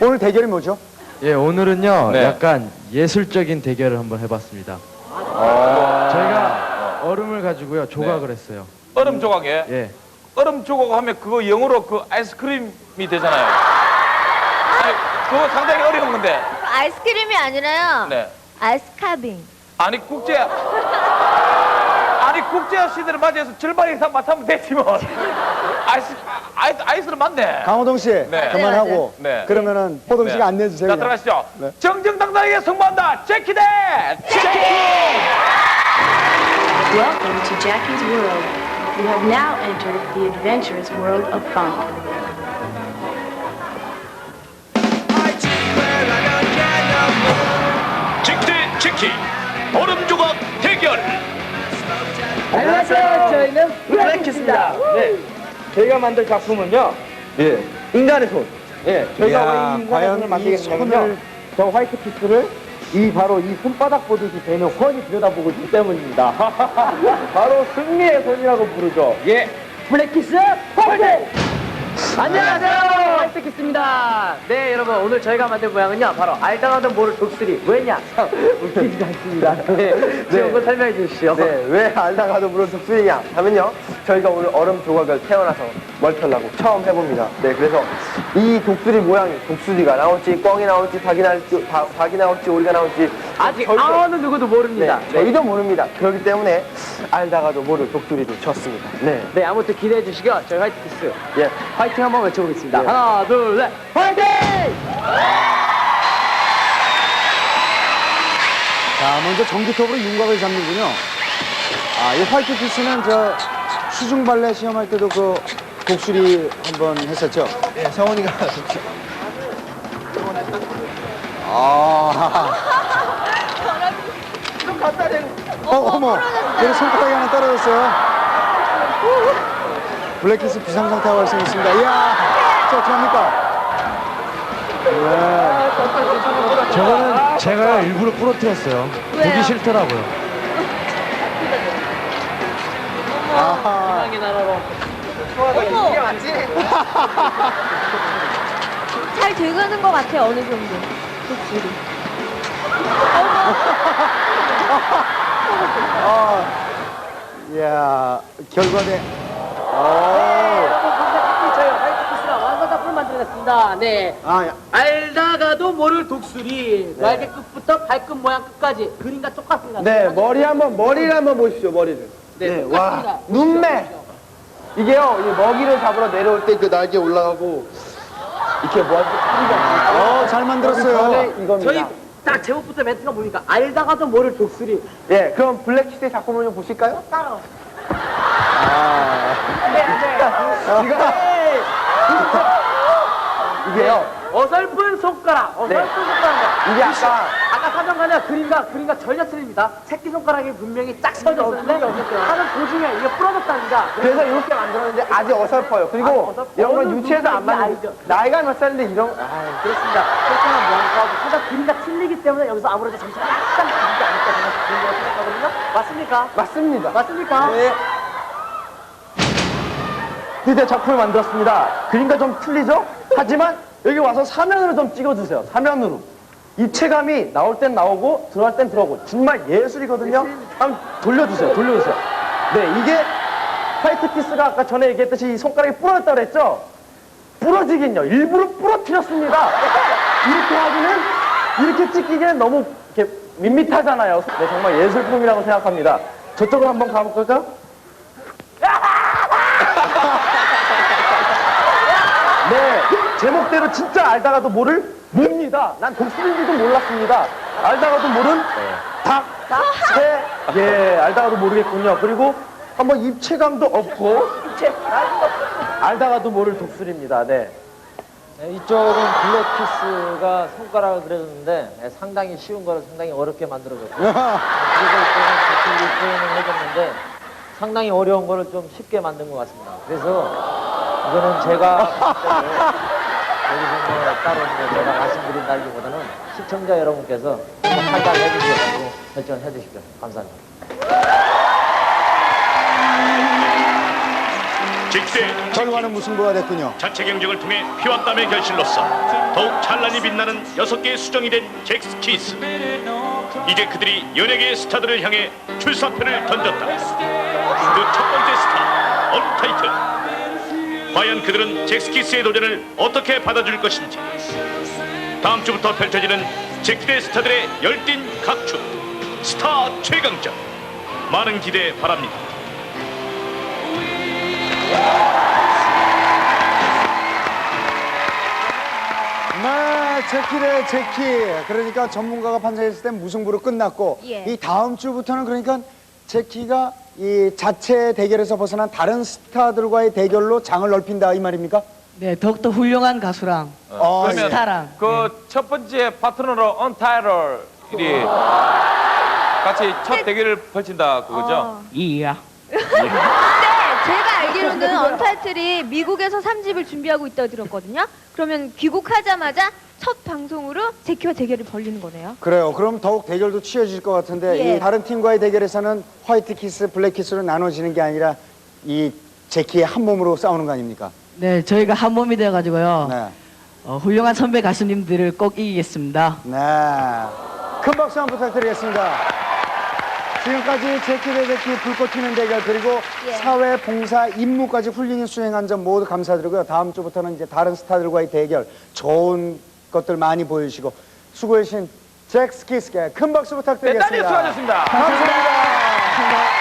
오늘 대결이 뭐죠? 예, 오늘은요, 네. 약간 예술적인 대결을 한번 해봤습니다. 아. 저희가 얼음을 가지고요, 조각을 했어요. 얼음 조각에 예. 얼음 조각 하면 그거 영어로 그 아이스크림이 되잖아요. 아니, 그거 상당히 어려운 건데. 아이스크림이 아니라요. 네. 아이스카빙. 아니 국제 아니 국제 시대를 맞이해서 절반 이상 맞추면 되지 뭐. 아이스 아이스 아이스는 맞네. 강호동 씨 네. 그만하고 네, 네. 그러면은 호동 씨가 네. 안내해 주세요. 자 들어가시죠. 네. 정정당당하게 승부한다. 제키 대 제키. Welcome to Jackie's World. You have now entered the adventurous world of fun. 제키 대 제키. 얼음 조각 대결. 안녕하세요. 저희는 블랙키스입니다. 네. 저희가 만들 작품은요. 예. 인간의 손. 예. 저희가 이야, 왜이 인간의 과연 손을 이 만들게 손을-. 저 화이트 피스를 이 바로 이 손바닥 보듯이 배는 훤히 들여다보고 있기 때문입니다. 바로 승리의 손이라고 부르죠. 예. 블랙키스 화이팅! 안녕하세요. 화이트키스입니다. 네, 여러분. 오늘 저희가 만든 모양은요. 바로 알당하던 모를 독수리. 왜냐? 웃기지 않습니다. 네. 지금 네. 설명해 주시죠. 네, 왜 알다가도 물론 독수리냐 하면요. 저희가 오늘 얼음 조각을 태어나서 멀털라고 처음 해봅니다. 네, 그래서 이 독수리 모양이 독수리가 나올지 꿩이 나올지 닭이 나올지 다- 닭이 나올지 오리가 나올지 아직 저희도- 아무도 누구도 네, 모릅니다. 네. 저희도 모릅니다. 그렇기 때문에 알다가도 모를 독수리를 쳤습니다. 네, 네, 아무튼 기대해 주시고 저희 화이트 키스 예. 화이팅 한번 외쳐보겠습니다. 네. 하나, 둘, 셋, 화이팅! 자 먼저 전기톱으로 윤곽을 잡는군요. 아 이 화이트 피스는 저 수중 발레 시험할 때도 그 독수리 한번 했었죠. 예, 성훈이가 아. 어, 어머, 여기 손가락이 하나 떨어졌어요. 블랙키스 비상 상태가 발생했습니다. 이야, 저 어떻게 합니까? 네. 저거는 제가 일부러 부러뜨렸어요. 보기 싫더라고요. 아하. 잘 돼가는 것 같아, 어느 정도. 독수리. 아, 이야, 결과대. 저희 화이트키스가 완성 작품 만들어냈습니다. 네. 아, 야. 알다가도 모를 독수리. 날개 끝부터 발끝 모양 끝까지 그림과 똑같습니다. 네, 머리 한번 머리를 한번 보십시오. 머리를. 네, 와, 똑같습니다. 눈매. 이게요, 이 먹이를 잡으러 내려올 때 그 날개 올라가고 이렇게 뭐하지? 어, 잘 만들었어요. 이겁니다. 저희 딱 제목부터 멘트가 뭡니까? 알다가도 모를 독수리. 예, 그럼 블랙키스의 작품을 좀 보실까요? 따라. 이게요, 어설픈 손가락. 어설픈 네. 손가락. 이게 아까 아까 사정관이야 그림과 그림과 전혀 틀립니다. 새끼 손가락이 분명히 짝 서져 있었는데 하는 도중에 이게 부러졌답니다. 그래서 이렇게 만들었는데 아직 어설퍼요. 그리고 아, 어설퍼. 이런 건 어느 유치해서 안 누구든지 만든 알죠. 나이가 몇 살인데 이런 아, 그렇습니다. 그렇지만 뭐하고 살짝 그림과 틀리기 때문에 여기서 아무래도 점수가 약간 줄지 않을까 저는 그런 걸 생각하거든요. 맞습니까? 맞습니다. 맞습니까? 네. 드디어 작품을 만들었습니다. 그림과 좀 틀리죠? 하지만 여기 와서 사면으로 좀 찍어주세요. 사면으로. 입체감이 나올 땐 나오고 들어갈 땐 들어오고 정말 예술이거든요. 한번 돌려주세요. 돌려주세요. 네, 이게 화이트 피스가 아까 전에 얘기했듯이 이 손가락이 부러졌다고 그랬죠? 부러지긴요. 일부러 부러뜨렸습니다. 이렇게 하기는 이렇게 찍기에는 너무 이렇게 밋밋하잖아요. 네, 정말 예술품이라고 생각합니다. 저쪽으로 한번 가볼까요? 네, 제목대로 진짜 알다가도 모를 뭡니다. 난 독수리인지도 몰랐습니다. 알다가도 모른 닭, 새, 예, 알다가도 모르겠군요. 그리고 한번 입체감도 없고, 알다가도 모를 독수리입니다. 네. 네, 이쪽은 블랙키스가 손가락을 그려줬는데 네, 상당히 쉬운 거를 상당히 어렵게 만들어줬고 그리고 이쪽은 독수리 표현을 해줬는데 상당히 어려운 거를 좀 쉽게 만든 것 같습니다. 그래서 이거는 제가 여기서 뭐 따로 뭐 제가 말씀드린다기보다는 시청자 여러분께서 판단해 주시고 결정을 해 주십시오. 감사합니다. 직대 결과는 무승부가 됐군요. 자체 경쟁을 통해 피와 땀의 결실로서 더욱 찬란히 빛나는 여섯 개의 수정이 된 잭스 키스. 이제 그들이 연예계의 스타들을 향해 출사표를 던졌다. 그 첫 번째 스타, 언타이틀. 과연 그들은 잭스키스의 도전을 어떻게 받아줄 것인지. 다음 주부터 펼쳐지는 잭대 스타들의 열띤 각축, 스타 최강전. 많은 기대 바랍니다. 네, 제키 대 제키. 그러니까 전문가가 판정했을 때 무승부로 끝났고 예. 이 다음 주부터는 그러니까 제키가 이 자체 대결에서 벗어난 다른 스타들과의 대결로 장을 넓힌다 이 말입니까? 네, 더욱더 훌륭한 가수랑 어, 그러면 스타랑 그 첫 번째 파트너로 언타이럴 이 같이 첫 대결을 펼친다 그거죠? 어. 이야. 근데 제가 알기로는 언타이틀이 미국에서 3집을 준비하고 있다고 들었거든요. 그러면 귀국하자마자 첫 방송으로 제키와 대결을 벌리는 거네요. 그래요. 그럼 더욱 대결도 치열해질 것 같은데 예. 이 다른 팀과의 대결에서는 화이트 키스, 블랙 키스로 나눠지는 게 아니라 이 제키의 한 몸으로 싸우는 거 아닙니까? 네, 저희가 한 몸이 되어 가지고요. 네. 어, 훌륭한 선배 가수님들을 꼭 이기겠습니다. 네. 큰 박수 한번 부탁드리겠습니다. 지금까지 제키 대 제키 불꽃 튀는 대결 그리고 예. 사회 봉사 임무까지 훌륭히 수행한 점 모두 감사드리고요. 다음 주부터는 이제 다른 스타들과의 대결 좋은 것들 많이 보여주시고 수고해주신 잭스키스께 큰 박수 부탁드리겠습니다. 대단히 수고하셨습니다. 감사합니다.